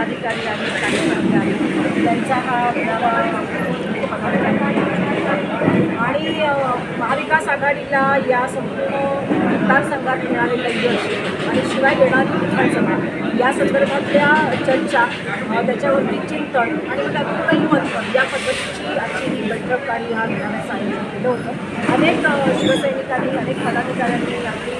पदाधिकारी आहेत कार्यकर्ते आहेत. त्यांचा हा मेळावा आणि महाविकास आघाडीला या संपूर्ण मतदारसंघात मिळालेलं यश आणि शिवाय येणारी विधानसभा या संदर्भातल्या चर्चा त्याच्यावरती चिंतन आणि मग त्यातून महत्त्व या पद्धतीची आजची ही बैठक आणि हा मेळाव्याचं आयोजन केलं होतं. अनेक शिवसैनिकांनी अनेक पदाधिकाऱ्यांनी आपली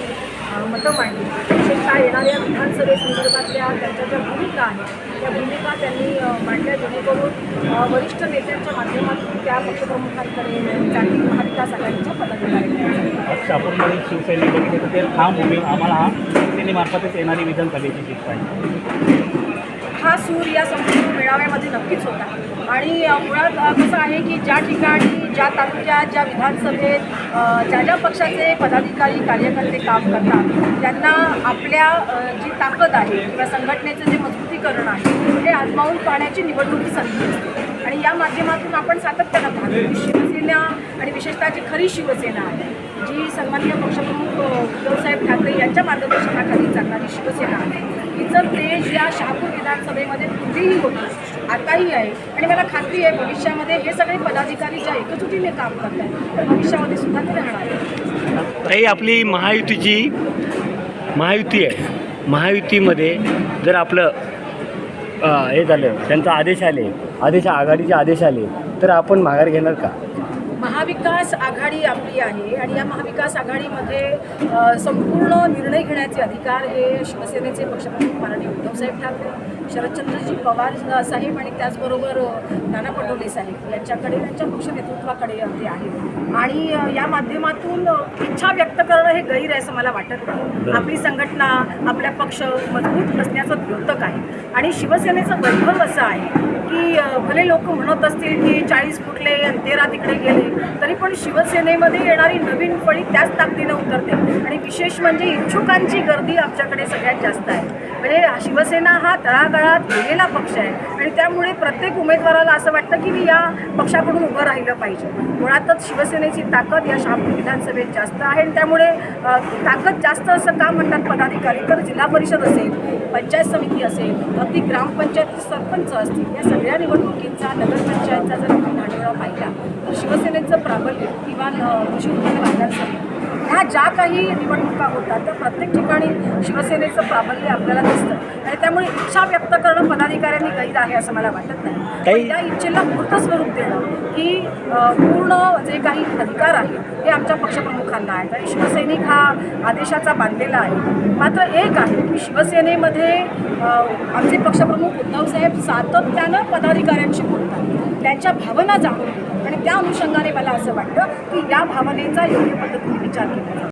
मतं मांडली. विशेषतः येणाऱ्या विधानसभेसंदर्भातल्या त्यांच्या ज्या भूमिका आहेत त्या भूमिका त्यांनी मांडल्या जेणेकरून वरिष्ठ नेत्यांच्या माध्यमातून त्या पक्षप्रमुखांकडे जातील. महाविकास आघाडीच्या पदाधिकाऱ्यांकडे. शहापूरमध्ये शिवसैनिक बघितले तर ठाम भूमी आम्हाला हा शिवसेनेमार्फतच येणारी विधानसभेची पाहिजे हा सूर या संपूर्ण मेळाव्यामध्ये नक्कीच होता. आणि मुळात कसं आहे की ज्या ठिकाणी ज्या तालुक्यात ज्या विधानसभेत ज्या ज्या पक्षाचे पदाधिकारी कार्यकर्ते काम करतात त्यांना आपल्या जी ताकद आहे किंवा संघटनेचं जे मजबूतीकरण आहे ते आजमावून पाहण्याची निवडणुकी संधी असते. आणि या माध्यमातून आपण सातत्यानं पाहतो शिवसेना आणि विशेषतः जी खरी शिवसेना आहे जी सन्मान्य पक्षप्रमुख उद्धवसाहेब ठाकरे यांच्या मार्गदर्शनाखाली चालणारी शिवसेना आहे तिचं तेज या शहापूर विधानसभेमध्ये कुठेही होतं आताही आहे. आणि मला खात्री आहे भविष्यामध्ये हे सगळे पदाधिकारी ज्या एकजुटीने काम करत आहेत तर भविष्यामध्ये सुद्धा ते राहणार ताई आपली महायुतीची महायुती आहे. महायुतीमध्ये जर आपलं हे झालं त्यांचा आदेश आले आदेश आघाडीचे आदेश आले तर आपण माघार घेणार का? महाविकास आघाडी आपली आहे आणि या महाविकास आघाडीमध्ये संपूर्ण निर्णय घेण्याचे अधिकार हे शिवसेनेचे पक्षप्रमुख माननीय उद्धवसाहेब ठाकरे शरदचंद्रजी पवार साहेब आणि त्याचबरोबर नाना पटोले साहेब यांच्याकडे त्यांच्या पक्ष नेतृत्वाकडे ते आहे. आणि या माध्यमातून इच्छा व्यक्त करणं हे गैर आहे असं मला वाटत नाही. आपली संघटना आपल्या पक्ष मजबूत असण्याचं द्योतक आहे. आणि शिवसेनेचं वैभव असं आहे की भले लोक म्हणत असतील की चाळीस फुटले आणि तेरा तिकडे गेले तरी पण शिवसेनेमध्ये येणारी नवीन फळी त्याच ताकदीनं उतरते. आणि विशेष म्हणजे इच्छुकांची गर्दी आमच्याकडे सगळ्यात जास्त आहे. म्हणजे शिवसेना हा तळागाळात गेलेला पक्ष आहे. आणि त्यामुळे प्रत्येक उमेदवाराला असं वाटतं की मी या पक्षाकडून उभं राहिलं पाहिजे. मुळातच शिवसेनेची ताकद या शहापूर विधानसभेत जास्त आहे आणि त्यामुळे ताकद जास्त असं का म्हणतात पदाधिकारी? तर जिल्हा परिषद असेल पंचायत समिती असेल अगदी ग्रामपंचायत सरपंच असतील या सगळ्या निवडणुकींचा नगरपंचायतचा जर आपण आढावा पाहिला तर शिवसेनेचं प्राबल्य किंवा कृषी उत्पन्न बाजार समिती ह्या ज्या काही निवडणुका होतात त्या प्रत्येक ठिकाणी शिवसेनेचं प्राबल्य आपल्याला दिसतं. आणि त्यामुळे इच्छा व्यक्त करणं पदाधिकाऱ्यांनी गैर आहे असं मला वाटत नाही. त्या इच्छेला मूर्त स्वरूप देणं की पूर्ण जे काही अधिकार आहेत हे आमच्या पक्षप्रमुखांना आहेत. आणि शिवसैनिक हा आदेशाचा बांधलेला आहे. मात्र एक आहे की शिवसेनेमध्ये आमचे पक्षप्रमुख उद्धवसाहेब सातत्यानं पदाधिकाऱ्यांशी बोलतात. त्यांच्या भावना जाणून आणि त्या अनुषंगाने मला असं वाटतं की या भावनेचा योग्य पद्धतीने विचार केला